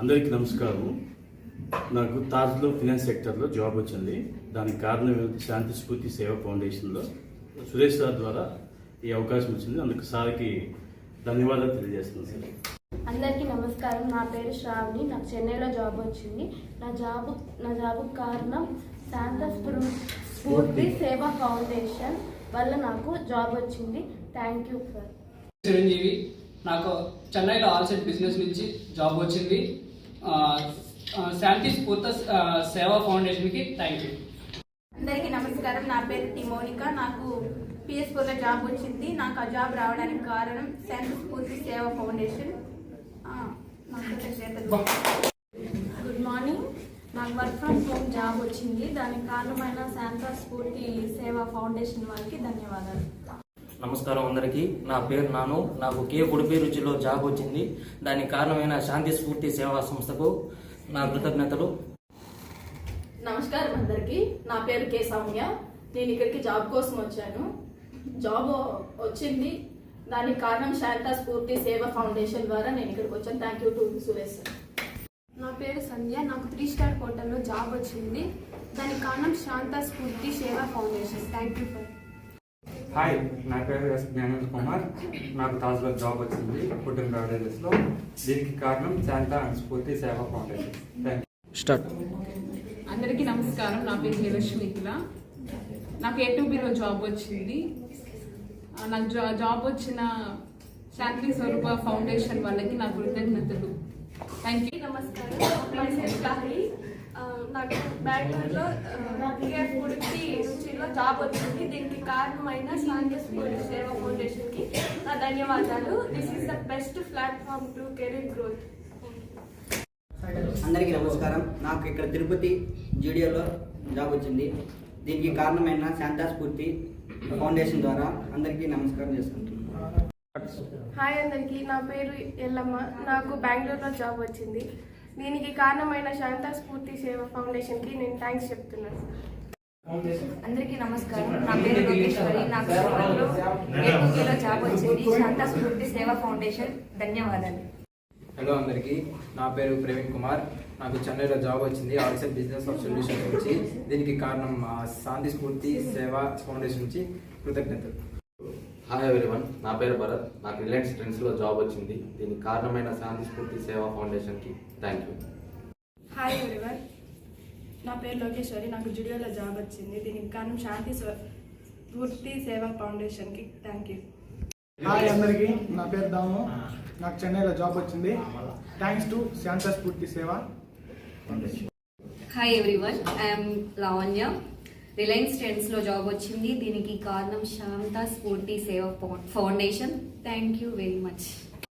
అందరికీ నమస్కారం నాకు తాజ్లో ఫినాన్స్ సెక్టర్లో జాబ్ వచ్చింది. దానికి కారణం ఏమిటి? శాంతి స్ఫూర్తి సేవ ఫౌండేషన్లో. సురేష్ సార్ ద్వారా ఈ అవకాశం వచ్చింది. అందుకు సార్కి ధన్యవాదాలు తెలియజేస్తున్నాను సార్. అందరికీ నమస్కారం. నా పేరు శ్రావణి. నాకు చెన్నైలో జాబ్ వచ్చింది. నా జాబ్ నా జాబ్ కారణం శాంత స్ఫూ- స్ఫూర్తి సేవా ఫౌండేషన్ వల్ల నాకు జాబ్ వచ్చింది. Thank you sir. చిరంజీవి నాకు చెన్నైలో ఆల్సెట్ బిజినెస్ నుంచి జాబ్ వచ్చింది. శాంతి స్ఫూర్త సేవా ఫౌండేషన్కి థ్యాంక్ యూ అందరికీ నమస్కారం. నా పేరు టిమోనిక నాకు పిఎస్ఓలో జాబ్ వచ్చింది. నాకు ఆ జాబ్ రావడానికి కారణం cent Spoorthi Seva foundation. Good morning నాకు వర్క్ ఫ్రమ్ హోమ్ జాబ్ వచ్చింది. దానికి కారణమైన శాంతా స్ఫూర్తి సేవా ఫౌండేషన్ వారికి ధన్యవాదాలు. నమస్కారం అందరికీ. నా పేరు నాను. నాకు కే ఉడిపి రుచిలో జాబ్ వచ్చింది. దానికి కారణమైన శాంతి స్ఫూర్తి సేవా సంస్థకు నా కృతజ్ఞతలు. నమస్కారం అందరికి. నా పేరు కే సౌమ్య. నేను ఇక్కడికి జాబ్ కోసం వచ్చాను. జాబ్ వచ్చింది. దానికి కారణం శాంతా స్ఫూర్తి సేవ ఫౌండేషన్ ద్వారా నేను ఇక్కడికి వచ్చాను. Thank you to Suresh sir. నా పేరు సంధ్య. నాకు త్రీ స్టార్ హోటల్లో జాబ్ వచ్చింది. దానికి కారణం Shanta Spoorthi Seva foundation. Thank you for hi నా పేరు ఎస్ జ్ఞానేంద్ర కుమార్. నాకు తాజ్లో జాబ్ వచ్చింది ఫుడ్ అండ్ బెవరేజెస్లో దీనికి కారణం శాంతా అండ్ స్ఫూర్తి సేవా ఫౌండేషన్. Thank start. అందరికీ నమస్కారం. నా పేరు నిలక్ష్మికుల నాకు ఏ బిలో జాబ్ వచ్చింది. నాకు జా- జాబ్ వచ్చిన శాంతి స్వరూప ఫౌండేషన్ వాళ్ళకి నా కృతజ్ఞతలు. థ్యాంక్ యూ నమస్కారం. నాకు బెంగళూరులో కేఎఫ్ ఉడిపి రుచిలో జాబ్ వచ్చింది. దీనికి కారణమైన స్ఫూర్తి సేవా ఫౌండేషన్కి నా ధన్యవాదాలు. This is the best platform to career growth అందరికీ నమస్కారం. నాకు ఇక్కడ తిరుపతి జీడియోలో జాబ్ వచ్చింది. దీనికి కారణమైన శాంతా స్ఫూర్తి ఫౌండేషన్ ద్వారా అందరికీ నమస్కారం చేసుకుంటున్నాను హాయ్ అందరికీ నా పేరు ఎల్లమ్మ. నాకు బెంగళూరులో జాబ్ వచ్చింది. దీనికి కారణమైన శాంతా స్ఫూర్తి సేవ ఫౌండేషన్కి నేను థ్యాంక్స్ చెప్తున్నాను. అందరికీ నమస్కారం. నా పేరు లోకేశ్వరి. నాకు ఏపీలో జాబ్ వచ్చింది. శాంతా స్ఫూర్తి సేవ ఫౌండేషన్. ధన్యవాదాలు. హలో అందరికీ. నా పేరు ప్రవీణ్ కుమార్. నాకు చెన్నైలో జాబ్ వచ్చింది. ఆల్సెట్ బిజినెస్ ఆఫ్ సొల్యూషన్ నుంచి. దీనికి కారణం శాంతి స్ఫూర్తి సేవా ఫౌండేషన్ నుంచి కృతజ్ఞతలు. హాయ్ ఎవరివన్ నా పేరు భరత్. నాకు రిలయన్స్ ట్రెండ్స్లో జాబ్ వచ్చింది. దీనికి కారణమైన శాంతి స్ఫూర్తి సేవా ఫౌండేషన్కి థ్యాంక్ యూ. హాయ్ ఎవరివన్ నా పేరు లోకేశ్వరి నాకు జుడియోలో జాబ్ వచ్చింది. దీనికి కారణం శాంతి స్ఫూర్తి సేవా ఫౌండేషన్కి థ్యాంక్ యూ. హాయ్ అందరికీ నా పేరు దాము. నాకు చెన్నైలో జాబ్ వచ్చింది. Thanks to Shanta Spoorthi Seva hi everyone I'm Lavanya Reliance ట్రెండ్స్లో job వచ్చింది. దీనికి కారణం Shanta Spoorthi Seva foundation. Thank you very much